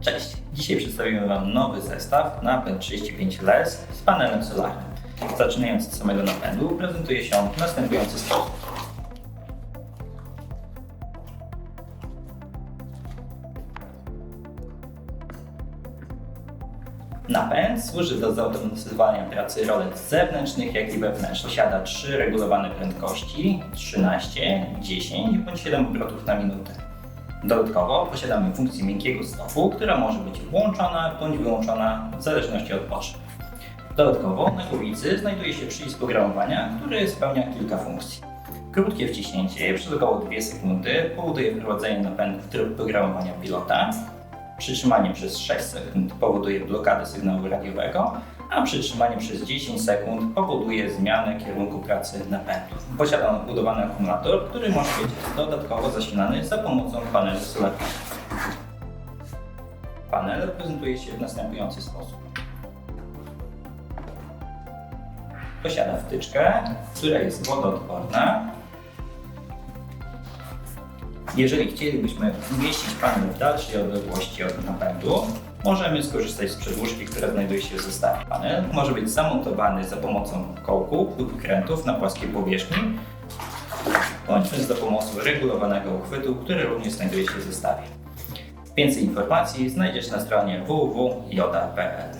Cześć! Dzisiaj przedstawimy Wam nowy zestaw napęd 35 LS z panelem solarnym. Zaczynając od samego napędu, prezentuje się on w następujący sposób. Napęd służy do zautomatyzowania pracy rolet zewnętrznych, jak i wewnętrznych. Posiada trzy regulowane prędkości 13, 10 bądź 7 obrotów na minutę. Dodatkowo posiadamy funkcję miękkiego stopu, która może być włączona bądź wyłączona w zależności od potrzeb. Dodatkowo na głowicy znajduje się przycisk programowania, który spełnia kilka funkcji. Krótkie wciśnięcie przez około 2 sekundy powoduje wprowadzenie napędu w tryb programowania pilota. Przytrzymanie przez 6 sekund powoduje blokadę sygnału radiowego, a przytrzymanie przez 10 sekund powoduje zmianę kierunku pracy napędu. Posiada on wbudowany akumulator, który może być dodatkowo zasilany za pomocą panelu solarnego. Panel prezentuje się w następujący sposób. Posiada wtyczkę, która jest wodoodporna. Jeżeli chcielibyśmy umieścić panel w dalszej odległości od napędu, możemy skorzystać z przedłużki, która znajduje się w zestawie. Panel może być zamontowany za pomocą kołków lub krętów na płaskiej powierzchni, bądź też za pomocą regulowanego uchwytu, który również znajduje się w zestawie. Więcej informacji znajdziesz na stronie www.joda.pl.